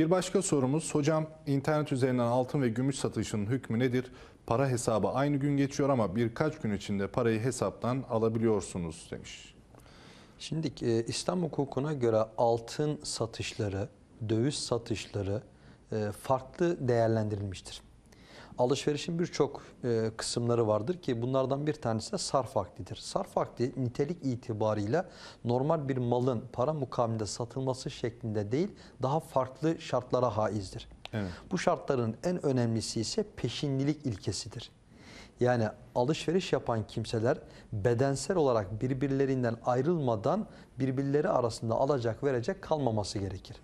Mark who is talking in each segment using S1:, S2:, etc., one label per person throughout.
S1: Bir başka sorumuz hocam internet üzerinden altın ve gümüş satışının hükmü nedir? Para hesabı aynı gün geçiyor ama birkaç gün içinde parayı hesaptan alabiliyorsunuz demiş.
S2: Şimdi e, İslam hukukuna göre altın satışları, döviz satışları e, farklı değerlendirilmiştir. Alışverişin birçok e, kısımları vardır ki bunlardan bir tanesi de sarf akdidir. Sarf akdi nitelik itibarıyla normal bir malın para mukabilinde satılması şeklinde değil daha farklı şartlara haizdir.
S1: Evet.
S2: Bu şartların en önemlisi ise peşinlilik ilkesidir. Yani alışveriş yapan kimseler bedensel olarak birbirlerinden ayrılmadan birbirleri arasında alacak verecek kalmaması gerekir.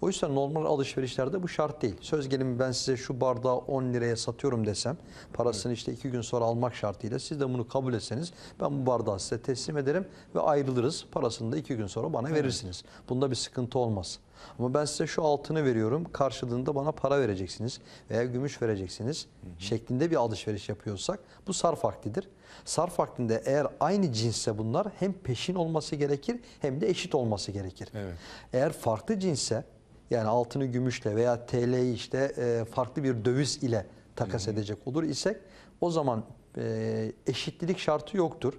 S2: Oysa normal alışverişlerde bu şart değil. Söz gelimi ben size şu bardağı 10 liraya satıyorum desem parasını işte 2 gün sonra almak şartıyla siz de bunu kabul etseniz ben bu bardağı size teslim ederim ve ayrılırız. Parasını da 2 gün sonra bana verirsiniz. Bunda bir sıkıntı olmaz. Ama ben size şu altını veriyorum karşılığında bana para vereceksiniz veya gümüş vereceksiniz şeklinde bir alışveriş yapıyorsak bu sarf akdidir. Sarf akdinde eğer aynı cinsse bunlar hem peşin olması gerekir hem de eşit olması gerekir.
S1: Evet.
S2: Eğer farklı cinsse yani altını gümüşle veya TL'yi işte e, farklı bir döviz ile takas edecek olur isek o zaman e, eşitlilik şartı yoktur.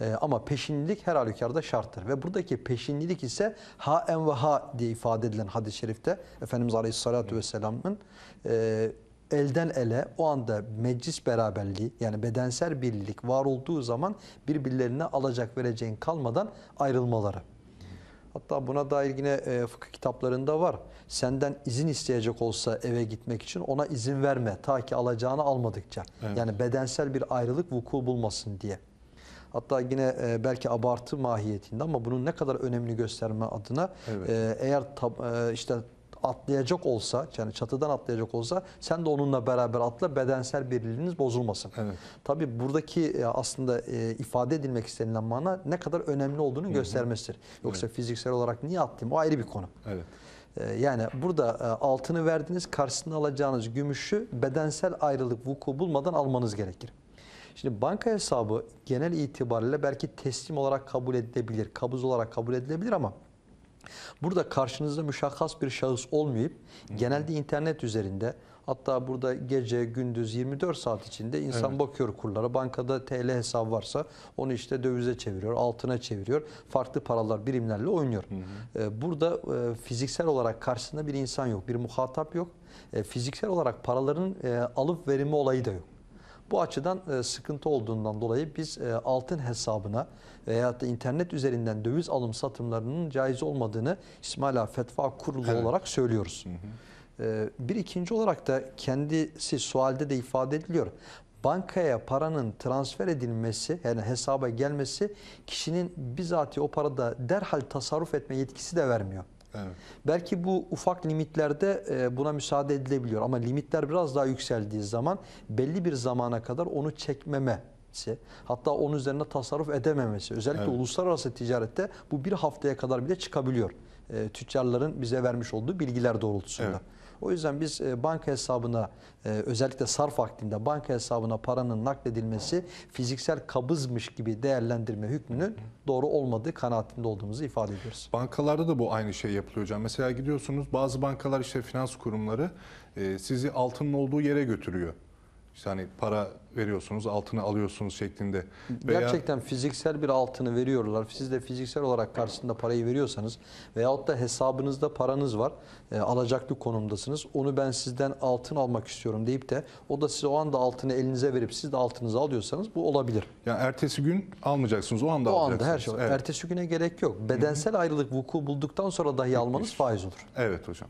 S2: E, ama peşinlilik her halükarda şarttır. Ve buradaki peşinlilik ise ha en ve ha diye ifade edilen hadis-i şerifte Efendimiz Aleyhisselatü Vesselam'ın e, elden ele o anda meclis beraberliği yani bedensel birlik var olduğu zaman birbirlerine alacak vereceğin kalmadan ayrılmaları. Hatta buna dair yine e, fıkıh kitaplarında var. Senden izin isteyecek olsa eve gitmek için ona izin verme ta ki alacağını almadıkça.
S1: Evet.
S2: Yani bedensel bir ayrılık vuku bulmasın diye. Hatta yine e, belki abartı mahiyetinde ama bunun ne kadar önemli gösterme adına
S1: Evet.
S2: e, eğer tab- e, işte atlayacak olsa yani çatıdan atlayacak olsa sen de onunla beraber atla bedensel birliğiniz bozulmasın.
S1: Evet.
S2: Tabii buradaki e, aslında e, ifade edilmek istenilen mana ne kadar önemli olduğunu göstermesidir. Yoksa fiziksel olarak niye atlayayım o ayrı bir konu.
S1: Evet.
S2: E, Yani burada altını verdiniz karşısında alacağınız gümüşü bedensel ayrılık vuku bulmadan almanız gerekir. Şimdi banka hesabı genel itibariyle belki teslim olarak kabul edilebilir, kabuz olarak kabul edilebilir ama burada karşınızda müşahhas bir şahıs olmayıp genelde internet üzerinde hatta burada gece gündüz 24 saat içinde insan
S1: Evet.
S2: bakıyor kurlara. Bankada TL hesabı varsa onu işte dövize çeviriyor, altına çeviriyor. Farklı paralar, birimlerle oynuyor. Ee, Burada e, fiziksel olarak karşısında bir insan yok, bir muhatap yok. E, Fiziksel olarak paraların e, alıp verimi olayı da yok. Bu açıdan e, sıkıntı olduğundan dolayı biz e, altın hesabına veya da internet üzerinden döviz alım satımlarının caiz olmadığını İsmaila Fetva Kurulu
S1: Evet.
S2: olarak söylüyoruz. E, Bir ikinci olarak da kendisi sualde de ifade ediliyor. Bankaya paranın transfer edilmesi yani hesaba gelmesi kişinin bizatihi o parada derhal tasarruf etme yetkisi de vermiyor.
S1: Evet.
S2: Belki bu ufak limitlerde e, buna müsaade edilebiliyor ama limitler biraz daha yükseldiği zaman belli bir zamana kadar onu çekmemesi hatta onun üzerine tasarruf edememesi özellikle
S1: Evet.
S2: uluslararası ticarette bu bir haftaya kadar bile çıkabiliyor. E, Tüccarların bize vermiş olduğu bilgiler doğrultusunda.
S1: Evet.
S2: O yüzden biz e, banka hesabına e, özellikle sarf vaktinde banka hesabına paranın nakledilmesi fiziksel kabızmış gibi değerlendirme hükmünün doğru olmadığı kanaatinde olduğumuzu ifade ediyoruz.
S1: Bankalarda da bu aynı şey yapılıyor hocam. Mesela gidiyorsunuz bazı bankalar işte finans kurumları e, sizi altının olduğu yere götürüyor. İşte hani para veriyorsunuz, altını alıyorsunuz şeklinde. Veya
S2: Gerçekten fiziksel bir altını veriyorlar. Siz de fiziksel olarak karşısında parayı veriyorsanız veyahut da hesabınızda paranız var, e, alacaklı konumdasınız. Onu ben sizden altın almak istiyorum deyip de o da size o anda altını elinize verip siz de altınızı alıyorsanız bu olabilir.
S1: yani ertesi gün almayacaksınız, o anda
S2: O
S1: alacaksınız.
S2: anda her şey.
S1: Evet.
S2: Ertesi güne gerek yok. Bedensel ayrılık vuku bulduktan sonra dahi almanız faiz olur.
S1: evet hocam.